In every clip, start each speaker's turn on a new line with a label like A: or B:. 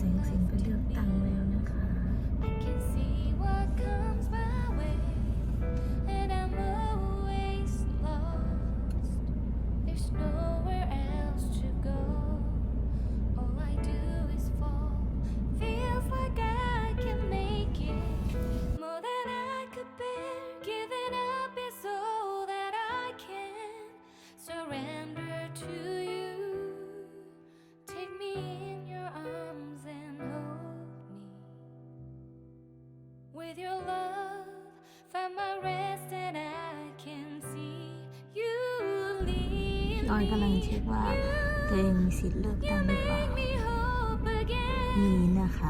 A: แสงเสียงไปเลือกตั้ง พี่
B: lead
A: ออยกำลัง
B: me.
A: เช็คว่าตัวเองมีสิทธิ์เลือกตั้งหรือเปล่า
B: Make me hope again.
A: มีนะคะ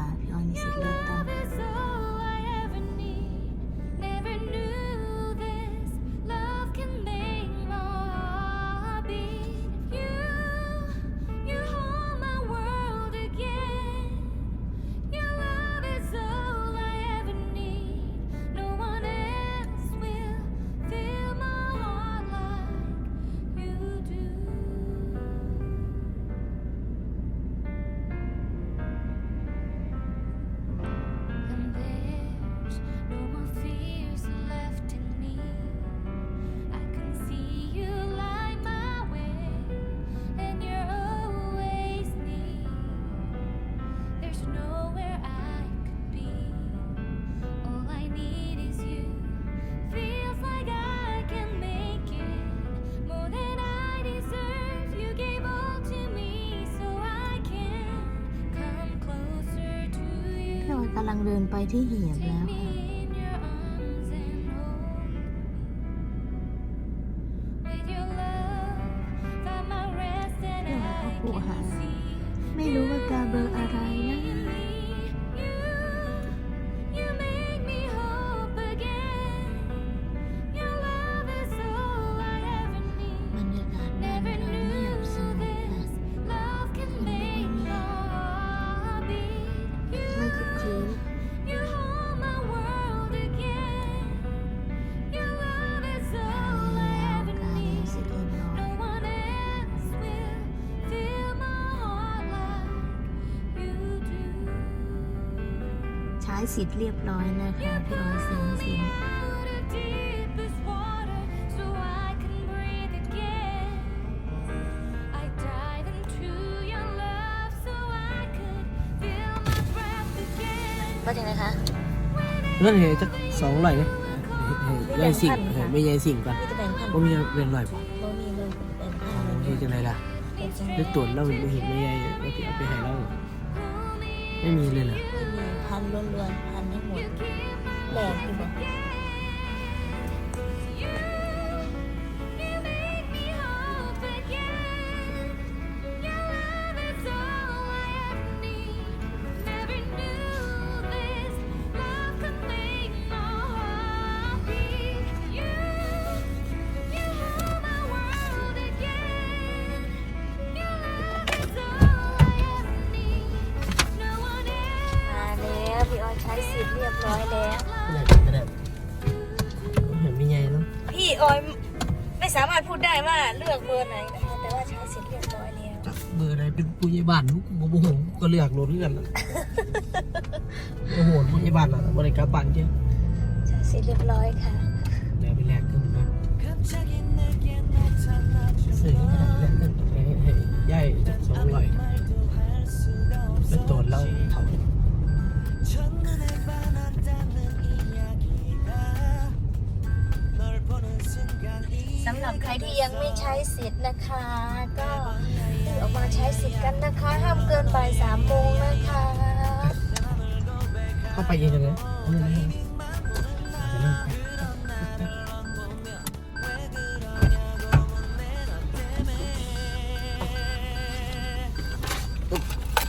A: ำลังเดินไปที่เหียบแล้วค่ะ ใช้สิทธิ์เรียบร้อยนะคะ
B: You
A: พี่ออยแสง
B: pull
A: สิ
B: me
A: น
B: out of deepest water so I can breathe again. I dive into your love so I could feel my breath again.
A: ว่าจังไงคะ
C: เรื่องนี้จะสองร้อยเลยยายสิ่งไม่ยายสิ่งก่อน
A: มีแต่แบ่งพัน
C: ว่ามีเรียนร้อยป่ะ
A: บ่มีเลยแบ่งพันเลย
C: เฮ้ยจังไรล่ะ
A: เป็นจัง
C: ได้ตรวจแล้วไม่เห็นไม่ยายว่าที่เอาไปให้เราไม่มีเลยเหรอ
A: ไม่มี พันล้วนๆพันให้หมดแหลกอยู่บ่ บร้อยแล้ว
C: ไม่ได้ไม่ได้เห็นไม่ยายเนาะ
A: พี่ออยไม่สามารถพูดได้ว่าเลือกเบอร์ไหนนะคะแต่ว่าใช้สิทธิ์เรียบร้อยแล้ว
C: จับเบอร์อะไรเป็นปุยบ้านลูกโมโหก็เลือกรถเลื่อนละโอ้โหปุยบ้านอะบริการบ้านเจ้า
A: ใช้สิทธิ์เรียบร้อยค่ะ
C: เดี๋ยวไปแลกขึ้นมาซื้อมาแลกขึ้นให้ให้ยายจักสองร้อย
A: ช้สิทธิ์นะคะ ก็รีบออกมาใช้สิทธิ์กันนะคะ ห้ามเกินบ่ายสามโมงนะคะ
C: เข้าไปยังไงเนี่ยเอาเลยนะเดี๋ยวนั่งไปอึ๊บ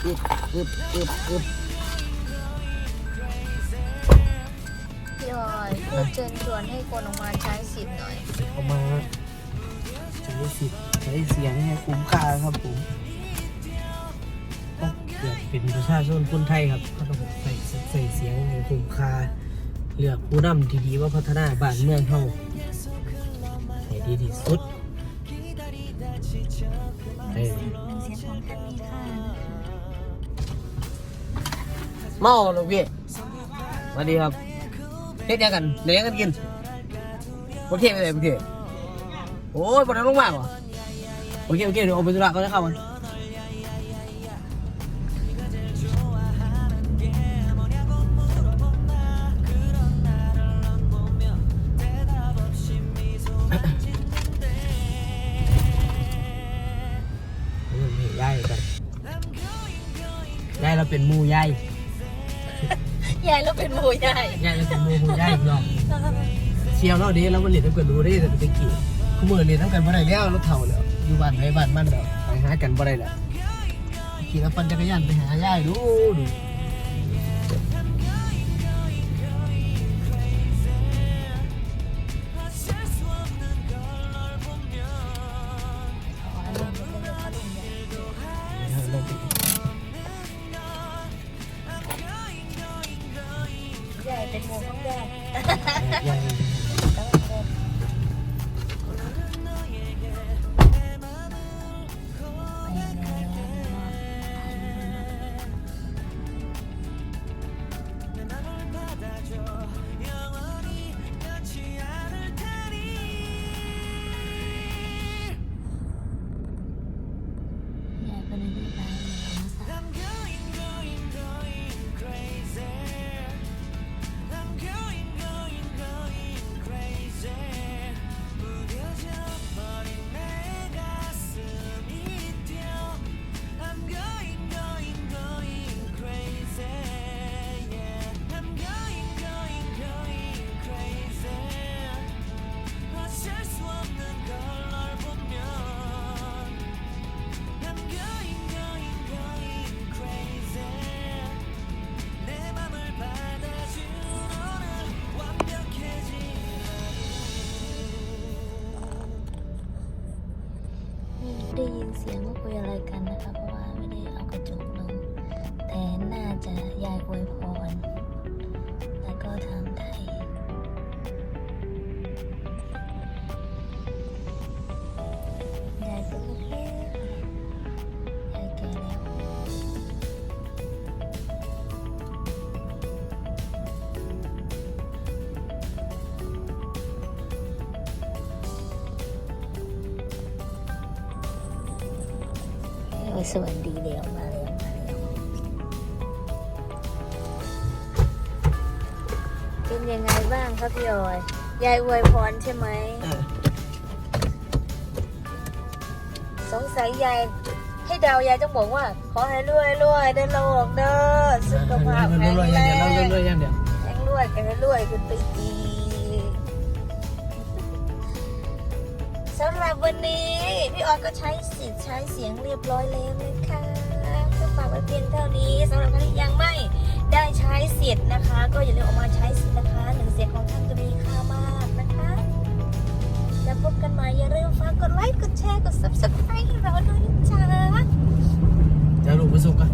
C: อึ๊บอึ๊บอึ๊บอึ๊บ
A: พี่ออยพูดเชิญชวนให้คนออกมาใช้สิทธิ์หน่อย
C: เข้ามา ใช้สิทธิ์ใช้เสียงให้คุ้มค่าครับผมต้องเกิดเป็นประชาชนคนไทยครับก็ต้องใส่ใส่เสียงให้คุ้มค่าเลือกผู้นำที่ดีว่าพัฒนาบ้านเมืองเฮาให้ดีที่สุดเฮ้
A: ยเสียงของท่านมีค่ะ
C: เมาลูกพี่สวัสดีครับเฮ็ดยังกันเลี้ยงกันกินโอเคไปเลยโอเค โอ้ยปวดท้องมากว่ะโอเคโอเคเดี๋ยวเอาไปธุระก็จะเข้ามันยายกันยายเราเป็นหมูยาย
D: ยายเราเป็นหมูยาย
C: ยายเราเป็นหมูหมูยายอีกรอบเชียวเราดีแล้วมันเรียนต้องกันรู้ได้แต่เป็นกี่ คู่มือเรียนต้งกันบ่ได้แล้วรถเถ่าแล้วอยู่บ้านไหนบ้านมันแล้วไปหากันบ่ได้แล้วขี่รถปั่นจักรยานไปหายายดูดู ได้
D: ยินเสียงว่าคุยอะไรกันนะคะ เพราะว่าไม่ได้เอากระจกลง แต่น่าจะยายอวยพร แล้วก็ถามไทย สวัสดีเดี๋ยวมาแล้วมาแล้วเป็นยังไงบ้างครับพี่ออย ยายอวยพรใช่ไหม
C: เออ
D: สงสัยยายให้เดายายต้องบอกว่า ขอให้รวยรวยได้โลกเด้อสุขภาพ
C: เออ
D: แข็ง
C: รวยๆ
D: แร
C: อย่างเดียว
D: ง
C: รวยๆอย่างเดียว
D: แข็งรวยแข็งรวยขึ้นไปอีก สำหรับวันนี้ พี่ออยก็ใช้สิทธิ์ใช้เสียงเรียบร้อยแล้วนะคะก็ฝากไว้เพียงเท่านี้สำหรับใครที่ยังไม่ได้ใช้สิทธิ์นะคะ ก็อย่าลืมออกมาใช้สิทธิ์นะคะหนึ่งเสียงของท่านจะมีค่ามากนะคะ แล้วพบกันใหม่อย่าลืมฝากกดไลค์กดแชร์กด subscribe ให้เราด้วยนะจ๊ะ
C: จะลูกไปส่งกัน